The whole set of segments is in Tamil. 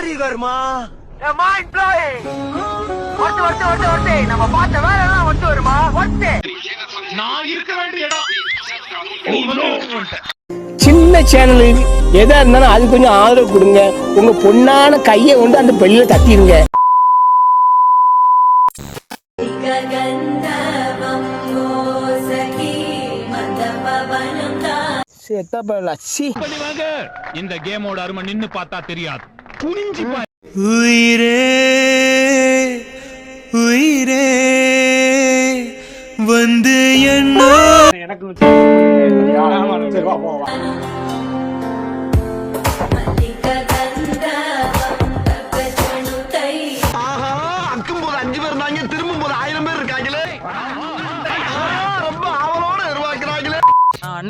மாறி வர்மா மைண்ட் ப்ளோயிங் ஒட்டு ஒட்டு ஒட்டு ஒட்டு. நம்ம பார்த்த வேலை எல்லாம் ஒட்டு. வருமா ஒட்டு சின்ன சேனல் எதா இருந்தாலும் அது கொஞ்சம் ஆதரவு கொடுங்க. உங்க பொண்ணான கையை கொண்டு அந்த பெல்ல தட்டிடுங்க செத்தப்படல சி. இந்த கேமோட அருமை நின்னு பார்த்தா தெரியாது. துணிஞ்சு பாரு. உயிரே உயிரே வந்து என்ன ஆஹா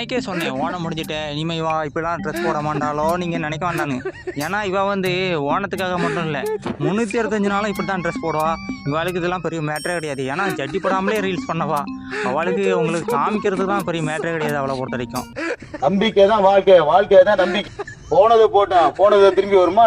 அன்னைக்கே சொன்னேன் ஓணம் முடிஞ்சிட்டு இனிமே இவா இப்படிலாம் ட்ரெஸ் போட மாட்டாளோ? நீங்கள் நினைக்க வேண்டாங்க ஏன்னா இவா வந்து ஓணத்துக்காக மட்டும் இல்லை முந்நூற்றி அறுபத்தஞ்சு நாளும் இப்படி தான் ட்ரெஸ் போடுவா இவளுக்கு இதெல்லாம் பெரிய மேட்டரே கிடையாது. ஏன்னா ஜட்டி போடாமலே ரீல்ஸ் பண்ணவா. அவளுக்கு உங்களுக்கு காமிக்கிறது தான் பெரிய மேட்டரே கிடையாது அவளை பொறுத்த வரைக்கும். நம்பிக்கை தான் வாழ்க்கை வாழ்க்கை தான் நம்பிக்கை போனது போட்டேன் போனது திரும்பி வருமா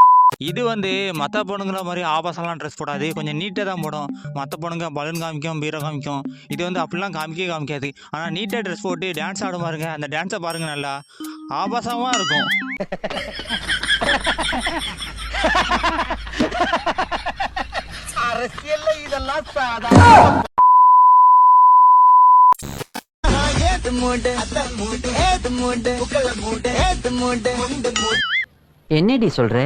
இது வந்து மற்ற பொண்ணுங்கள மாதிரி ஆபாசம்லாம் ட்ரெஸ் போடாது. கொஞ்சம் நீட்டாக தான் போடும். மற்ற பொண்ணுங்க பலூன் காமிக்கும் பீரோ காமிக்கும். இது வந்து அப்படிலாம் காமிக்கவே காமிக்காது. ஆனால் நீட்டாக ட்ரெஸ் போட்டு டான்ஸ் ஆடும் பாருங்க. அந்த டான்ஸை பாருங்க நல்லா. ஆபாசமாக இருக்கும். அரசியல்ல இதெல்லாம் சாதாரண என்னடி சொல்ற?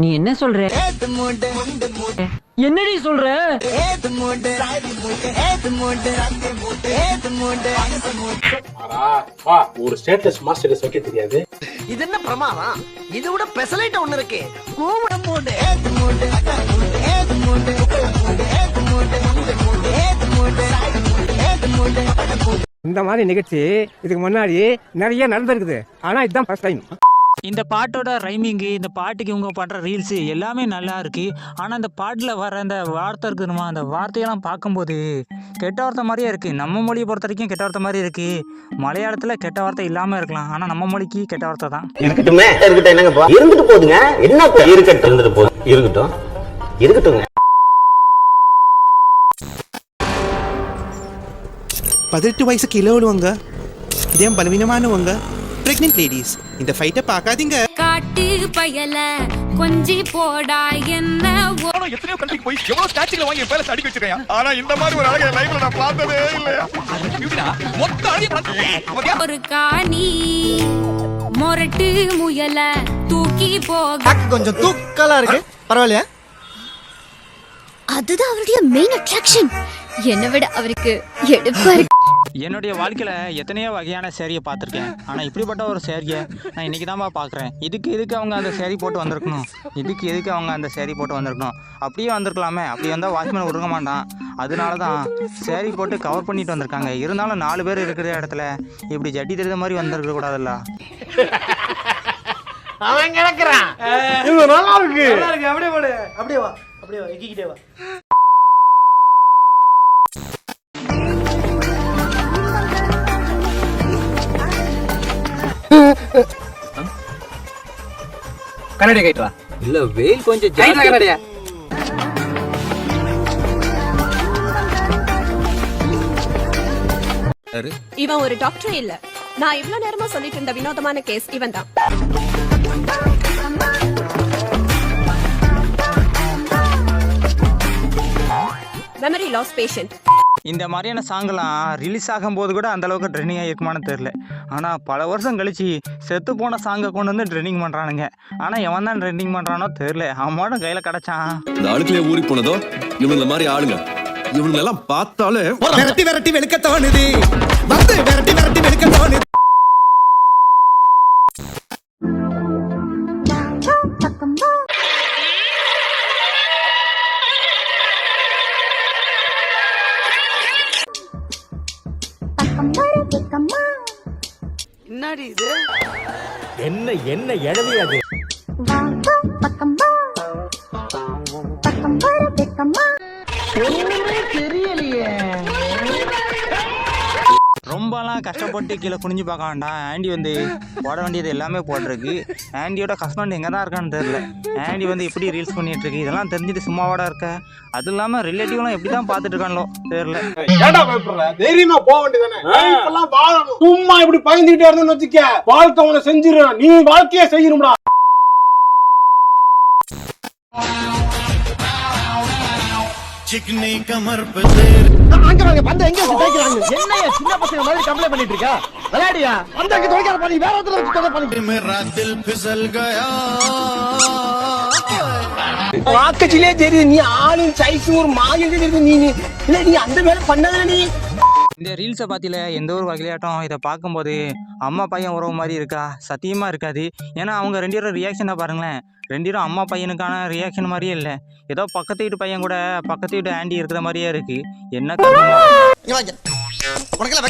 நீ என்ன சொல்ற? என்னடி சொல்ற? ஒரு ஸ்டேட்டஸ் மாஸ்டர் வைக்க தெரியாது. இது என்ன பிரமாதம்? இது விட பெசலைட் ஒண்ணு இருக்கு. கூவிடம் போட்டு இந்த மாதிரி நிகழ்ச்சி இதுக்கு முன்னாடி நிறைய நடந்திருக்குது. ஆனா இதுதான் ஃபர்ஸ்ட் டைம் இந்த பாட்டோட ரைமிங்கு இந்த பாட்டுக்கு இவங்க பண்ணுற ரீல்ஸு எல்லாமே நல்லா இருக்கு. ஆனால் அந்த பாட்டில் வர அந்த வார்த்தை இருக்குதுமா அந்த வார்த்தையெல்லாம் பார்க்கும்போது கெட்ட வார்த்தை மாதிரியே இருக்குது நம்ம மொழியை பொறுத்த வரைக்கும் கெட்ட வார்த்தை மாதிரி இருக்குது மலையாளத்தில் கெட்ட வார்த்தை இல்லாமல் இருக்கலாம். ஆனால் நம்ம மொழிக்கு கெட்ட வார்த்தை தான். இருக்கட்டுமே. இருக்கட்டும் என்னங்கப்பா இருந்துட்டு போகுதுங்க என்ன இருக்கட்டும். இருந்துட்டு போகுது இருக்கட்டும். இருக்கட்டுங்க. பதினெட்டு வயசு கீழே உள்ளவங்க இதே பலவீனமானவங்க. பிரெக்னென்ட் லேடிஸ் இந்த ஃபைட்டை பார்க்காதீங்க. காட்டு பயல கொஞ்சி போடா என்ன ஓ- எத்தனையோ கண்ட்ரிக்கு போய் எவ்வளவு ஸ்டாச்சுல வாங்கி என் பேலஸ் அடிக்க வச்சிருக்கேன். ஆனா இந்த மாதிரி ஒரு அழகை லைஃப்ல நான் பார்த்ததே இல்லையா? மொத்த அழகி ஒரு காணி மொரட்டு முயல தூக்கி போக கொஞ்சம் தூக்கலா இருக்கு. பரவாயில்லையா? அதுதான் அவருடைய மெயின் அட்ராக்ஷன் என்னை விட அவருக்கு எடுப்பா இருக்கு. என்னுடைய வாழ்க்கையில் எத்தனையோ வகையான சேரியை பார்த்துருக்கேன். ஆனால் இப்படிப்பட்ட ஒரு சேரியை நான் இன்றைக்கி தான்ப்பா பார்க்குறேன். இதுக்கு எதுக்கு அவங்க அந்த சேரீ போட்டு வந்திருக்கணும். இதுக்கு எதுக்கு அவங்க அந்த சேரீ போட்டு வந்திருக்கணும். அப்படியே வந்திருக்கலாமே. அப்படி வந்தால் வாட்ச்மேன் விடுங்க மாட்டான். அதனால தான் சேரீ போட்டு கவர் பண்ணிட்டு வந்திருக்காங்க. இருந்தாலும் நாலு பேர் இருக்கிற இடத்துல இப்படி ஜட்டி தெரிந்த மாதிரி வந்திருக்க கூடாதுல்ல? அவன் கிடக்குறான். அப்படியே போடு. அப்படியே வா. அப்படியே வா. எக்கிக்கிட்டே வா. கண்ணாடி கைட்டுவா இல்ல வெயில் கொஞ்சம் கண்ணாடியா. இவன் ஒரு டாக்டர் இல்ல. நான் இவ்வளவு நேரமா சொல்லிட்டு இருந்த வினோதமான கேஸ் இவன் தான். மெமரி லாஸ் பேஷண்ட் இந்த மாதிரியான சாங்கெல்லாம் ரிலீஸ் ஆகும்போது கூட அந்த அளவுக்கு ட்ரெண்டிங்காக இருக்குமான்னு தெரில ஆனால் பல வருஷம் கழிச்சு செத்து போன சாங்கை கொண்டு வந்து ட்ரெண்டிங் பண்ணுறானுங்க ஆனால் எவன் தான் ட்ரெண்டிங் பண்ணுறானோ தெரில அவன் கையில் கிடச்சான். இந்த அழுக்கிலே ஊறி போனதோ இவங்கள மாதிரி ஆளுங்க. இவங்க எல்லாம் பார்த்தாலே விரட்டி விரட்டி வெளுக்க தோணுது. வந்து என்னடி இது? என்ன என்ன இடவே அது? ஒண்ணுமே கஷ்டப்பட்டு கீழே குனிஞ்சு பார்க்க வேண்டாம் ஆண்டி வந்து போட வேண்டியது எல்லாமே போட்டிருக்கு. ஆண்டியோட ஹஸ்பண்ட் எங்கே தான் இருக்கான்னு தெரில ஆண்டி வந்து எப்படி ரீல்ஸ் பண்ணிட்டு இருக்கு. இதெல்லாம் தெரிஞ்சுட்டு சும்மாவாடா இருக்க? அது இல்லாமல் ரிலேட்டிவ்லாம் எப்படி தான் பார்த்துட்டு இருக்காங்களோ தெரில தைரியமா போக வேண்டியதானே சும்மா இப்படி பயந்துகிட்டே இருந்தேன்னு வச்சுக்க. வாழ்க்கை உன செஞ்சிடும் நீ வாழ்க்கைய செய்யணும்டா. அங்க வாங்க பந்த எங்க வச்சு தேய்க்கிறாங்க? என்னைய சின்ன பசங்க மாதிரி கம்ப்ளைண்ட் பண்ணிட்டு இருக்கா விளையாடியா? பந்த அங்க துவைக்காத பண்ணி வேற ஒருத்தர வச்சு தொலை பண்ணி வாக்கச்சிலே தெரியுது நீ ஆளும் சைஸ் ஒரு மாதிரி தெரியுது நீ இல்ல நீ அந்த வேலை பண்ணதுல நீ. இந்த ரீல்ஸை பார்த்தில எந்த ஒரு வகையாட்டம் இதை பார்க்கும்போது அம்மா பையன் உறவு மாதிரி இருக்கா? சத்தியமாக இருக்காது. ஏன்னா அவங்க ரெண்டு பேரும் ரியாக்ஷனை பாருங்களேன். ரெண்டு பேரும் அம்மா பையனுக்கான ரியாக்ஷன் மாதிரியே இல்லை. ஏதோ பக்கத்து வீட்டு பையன் கூட பக்கத்து வீட்டு ஆண்டி இருக்கிற மாதிரியே இருக்கு. என்ன உனக்கு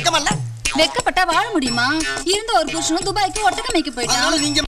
வெக்கப்பட்டா வாழ முடியுமா? இருந்த ஒரு புருஷனும் துபாய்க்கு ஒட்டக்க மேய்க்க போயிட்டான்.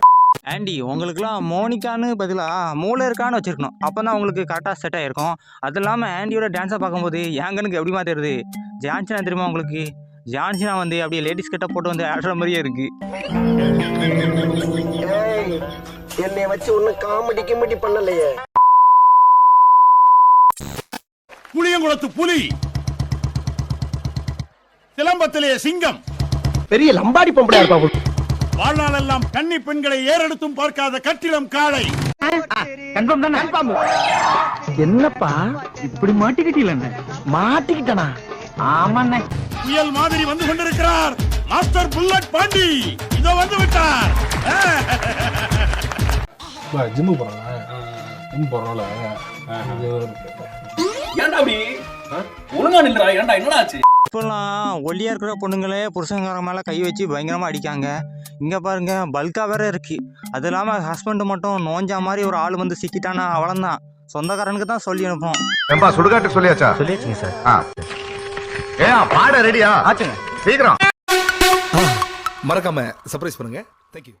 ஆண்டி உங்களுக்குலாம் மோனிகான்னு பதிலாக மூளை இருக்கான்னு வச்சிருக்கணும். அப்போ தான் உங்களுக்கு கரெக்டாக செட் ஆகிருக்கும் அது இல்லாமல் ஆண்டியோட டான்ஸை பார்க்கும்போது என் கண்ணுக்கு எப்படிமா தெரியுது? ஜான்சினா தெரியுமா உங்களுக்கு? ஜான்சினா வந்து அப்படியே லேடிஸ் கிட்ட போட்டு வந்து ஆடுற மாதிரியே இருக்கு. என்னைய வச்சு ஒண்ணு காமெடி கிமெடி பண்ணலையே. புளியங்குளத்து புலி. சிலம்பத்திலே சிங்கம். பெரிய லம்பாடி பொம்பளையா இருப்பா வாழ்நாளெல்லாம் கன்னி பெண்களை ஏறெடுத்தும் பார்க்காத கட்டிடம் காளை. என்னப்பா? இப்படி மாட்டிக்கிட்டீல மாட்டிக்கிட்டனா? ஆமாண்ணே. புயல் மாதிரி வந்து கொண்டிருக்கிறார். Master bullet Pandi. இதோ வந்து விட்டார். ஜிம்மு போறோம்ல ஜிம் போறோம்ல. ஏன்டா அப்படி? ஒழுங்கா நில்றா ஏன்டா என்னடா ஆச்சு? இப்போல்லாம் ஒல்லியாக இருக்கிற பொண்ணுங்களே புருஷங்கார மேலே கை வச்சு பயங்கரமாக அடிக்காங்க. இங்கே பாருங்க பல்காக வேற இருக்கு. அது இல்லாமல் ஹஸ்பண்ட் மட்டும் நோஞ்சா மாதிரி ஒரு ஆள் வந்து சிக்கிட்டானா அவ்வளோதான் சொந்தக்காரனுக்கு தான் சொல்லி அனுப்போம். சுடுகாட்டு சொல்லியாச்சா? சொல்லியாச்சுங்க சார். ஏன் பாட ரெடியா ஆச்சுங்க. சீக்கிரம். மறக்காம சர்ப்ரைஸ் பண்ணுங்க. தேங்க்யூ